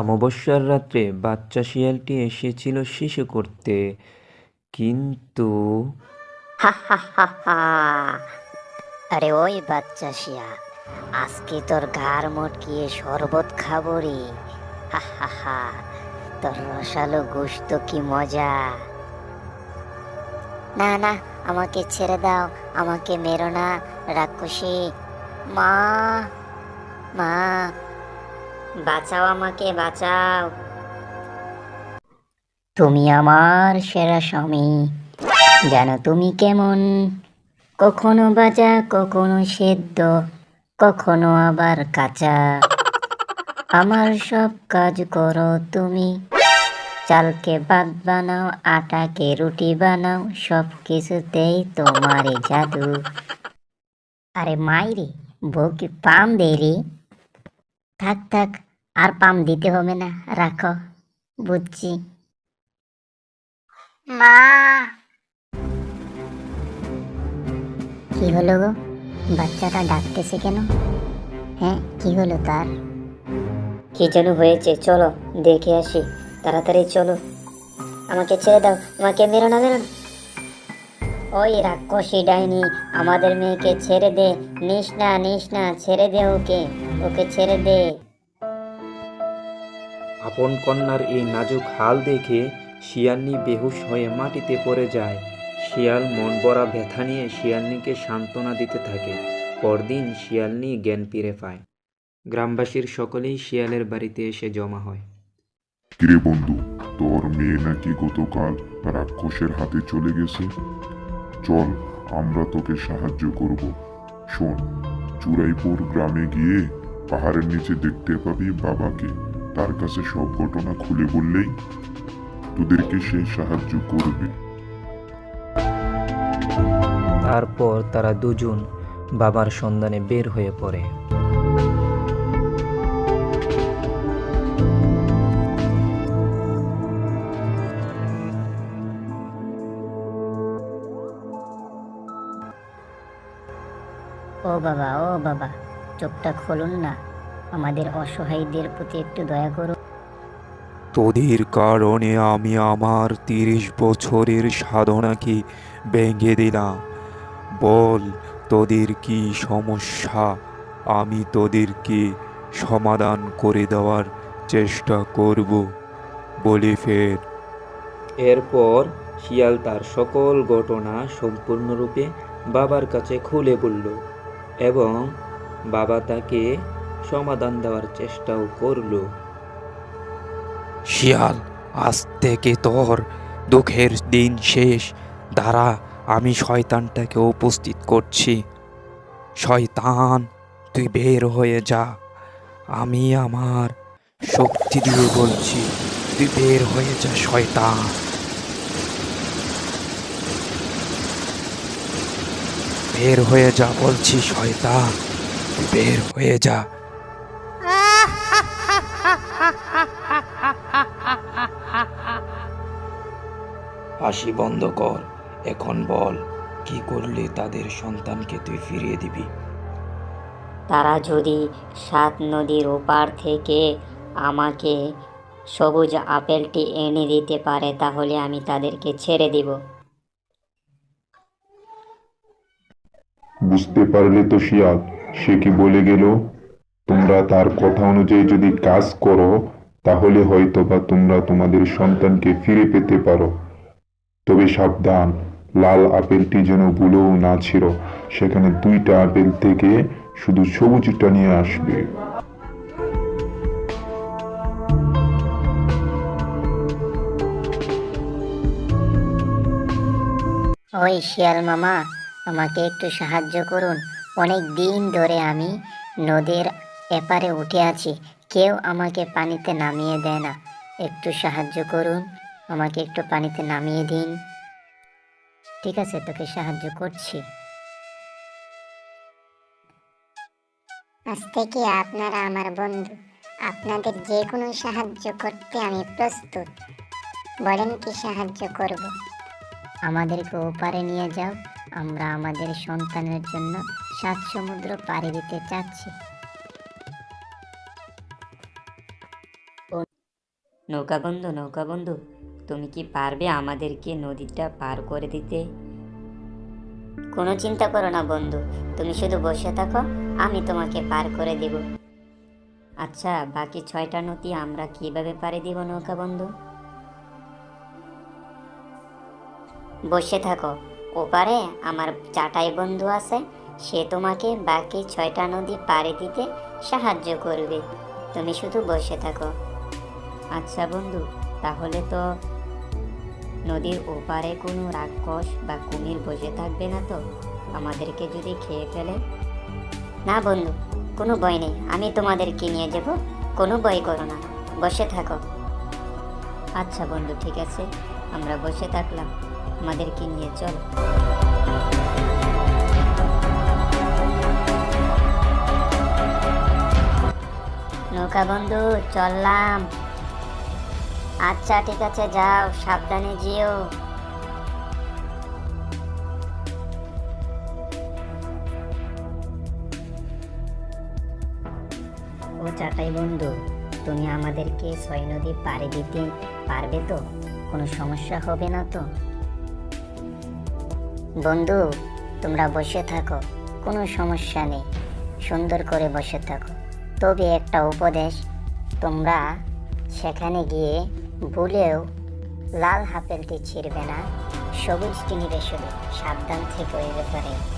অমাবস্যার রাত্রে বাচ্চা শিয়ালটি এসেছিল শিশু করতে। কিন্তু আরে ওই বাচ্চা শিয়াল, আজকে তোর গার মটকিয়ে শরবত খাব রে। হা তোর রসালো গোস্ত কি মজা। না না, আমাকে ছেড়ে দাও, আমাকে মেরো না, রাক্ষসী। মা মা বাঁচাও আমাকে, বাঁচাও। তুমি আমার সেরা স্বামী। জানো তুমি কেমন? কখনো বাজা, কখনো সেদ্ধ, কখনো আবার কাঁচা। আমার সব কাজ করো তুমি। চালকে ভাত বানাও, আটাকে রুটি বানাও সব কিছুতেই তোমারই জাদু। আরে মাইরে বউকে পাম দে রে? থাক থাক আর পাম দিতে হবে না, রাখো, বুঝছি। মা! কি হলো গো? বাচ্চাটা ডাকতেছে কেন? হ্যাঁ কি হলো তার? কি যেন হয়েছে, চলো, দেখে আসি, তাড়াতাড়ি চলো। আমাকে ছেড়ে দাও, আমাকে মেরো না, মেরো ওই রাক্ষসী ডাইনি, আমাদের মেয়েকে ছেড়ে দে, নিস না নিস না, ছেড়ে দে ওকে ওকে ছেড়ে দে। আপন কন্যার এই নাজুক হাল দেখে শিয়ালনি বেহুশ হয়ে মাটিতে পড়ে যায়। শিয়াল মন ভরা ব্যথা নিয়ে শিয়ালনিকে সান্ত্বনা দিতে থাকে। পরদিন শিয়ালনি জ্ঞান ফিরে পায়। গ্রামবাসীর সকলেই শিয়ালের বাড়িতে এসে জমা হয়। কিরে বন্ধু, তোর মেয়ে নাকি গতকাল রাক্ষসের হাতে চলে গেছে? চল, আমরা তোকে সাহায্য করব। শোন, চুরাইপুর গ্রামে গিয়ে পাহাড়ের নিচে দেখতে পাবি বাবাকে। তার কাছে সব ঘটনা খুলে বললেই তোদেরকে সে সাহায্য করবে। তারপর তারা দুজন বাবার সন্ধানে বের হয়ে পড়ে। ও বাবা ও বাবা চোখটা খুলুন না। আমাদের অসহায়দের প্রতি একটু দয়া করুন তোদের কারণে আমি আমার তিরিশ বছরের সাধনাকে ভেঙে দিলাম। বল তোদের কি সমস্যা? আমি তোদেরকে সমাধান করে দেওয়ার চেষ্টা করব বলে ফের। এরপর শিয়াল তার সকল ঘটনা সম্পূর্ণরূপে বাবার কাছে খুলে বলল এবং বাবা তাকে সমাধান দেওয়ার চেষ্টাও করল। শিয়াল, আজ থেকে তোর দুঃখের দিন শেষ। দ্বারা আমি শয়তানটাকে উপস্থিত করছি। শয়তান, তুই বের হয়ে যা। আমি আমার শক্তি দিয়ে বলছি, তুই বের হয়ে যা, শয়তান। বের হয়ে যা বলছি, শয়তান। বের হয়ে যা। হাসি বন্ধ কর। এখন বল কি করলে তাদের সন্তানকে তুই ফিরিয়ে দিবি? তারা যদি সাত নদীর ওপার থেকে আমাকে সবুজ আপেলটি এনে দিতে পারে তাহলে আমি তাদেরকে ছেড়ে দিব। বুঝতে পারলে তো শিয়াল সে কি বলে গেল? তোমরা তার কথা অনুযায়ী যদি কাজ করো তাহলে হয়তো বা তোমরা তোমাদের সন্তানকে ফিরে পেতে পারো। তবে সাবধান, লাল আপেলটি যেন ভুলেও না ছিল। সেখানে দুইটা আপেল থেকে শুধু সবুজটা নিয়ে আসবে। ওই শিয়াল মামা, আমাকে একটু সাহায্য করুন। অনেক দিন ধরে আমি নদীর এপারে উঠে আছি। কেউ আমাকে পানিতে নামিয়ে দেয় না। একটু সাহায্য করুন। আমাকে একটু পানিতে নামিয়ে দিন। ঠিক আছে তোকে সাহায্য করছি। আজ থেকে আপনারা আমার বন্ধু। আপনাদের যে কোনো সাহায্য করতে আমি প্রস্তুত। বলেন কি সাহায্য করব? আমাদেরকে ওপারে নিয়ে যাও। আমরা আমাদের সন্তানের জন্য সাত সমুদ্র পাড়ি দিতে চাচ্ছি। নৌকা বন্ধু নৌকা বন্ধু। তুমি কি পারবে আমাদেরকে নদীটা পার করে দিতে? কোনো চিন্তা করো না বন্ধু তুমি শুধু বসে থাকো আমি তোমাকে পার করে দেব। আচ্ছা বাকি ছয়টা নদী আমরা কীভাবে পারে দিব নৌকা বন্ধু? বসে থাকো ওপারে আমার চাটাই বন্ধু আছে সে তোমাকে বাকি ছয়টা নদী পাড়ে দিতে সাহায্য করবে। তুমি শুধু বসে থাকো। আচ্ছা বন্ধু তাহলে তো নদীর ওপারে কোনো রাক্ষস বা কুমির বসে থাকবে না তো? আমাদেরকে যদি খেয়ে ফেলে। না বন্ধু, কোনো ভয় নেই। আমি তোমাদেরকে নিয়ে যাব। কোনো ভয় করো না। বসে থাকো। আচ্ছা বন্ধু, ঠিক আছে। আমরা বসে থাকলাম। আমাদেরকে নিয়ে চল। নৌকা বন্ধু, চললাম। আচ্ছা ঠিক আছে, যাও, সাবধানে যেও। ও চাটাই বন্ধু, তুমি আমাদেরকে ছয় নদী পাড়ি দিতে পারবে তো? কোনো সমস্যা হবে না তো? বন্ধু, তোমরা বসে থাকো, কোনো সমস্যা নেই। সুন্দর করে বসে থাকো। তবে একটা উপদেশ, তোমরা সেখানে গিয়ে ভুলেও লাল হাপেলটি ছিঁড়বে না। সবুজটি নিবে শুধু সাবধান থেকে ওই ব্যাপারে।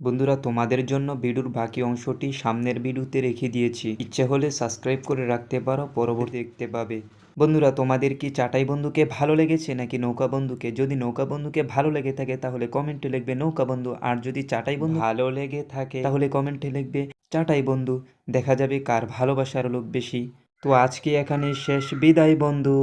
বন্ধুরা, তোমাদের জন্য ভিডিওর বাকি অংশটি সামনের ভিডিওতে রেখে দিয়েছি। ইচ্ছে হলে সাবস্ক্রাইব করে রাখতে পারো, পরবর্তী দেখতে পাবে। বন্ধুরা, তোমাদের কি চাটাই বন্ধুকে ভালো লেগেছে নাকি নৌকা বন্ধুকে? যদি নৌকা বন্ধুকে ভালো লেগে থাকে, তাহলে কমেন্টে লিখবে নৌকা বন্ধু। আর যদি চাটাই বন্ধু ভালো লেগে থাকে, তাহলে কমেন্টে লিখবে চাটাই বন্ধু। দেখা যাবে কার ভালোবাসার লোক বেশি। তো আজকে এখানে শেষ। বিদায় বন্ধু।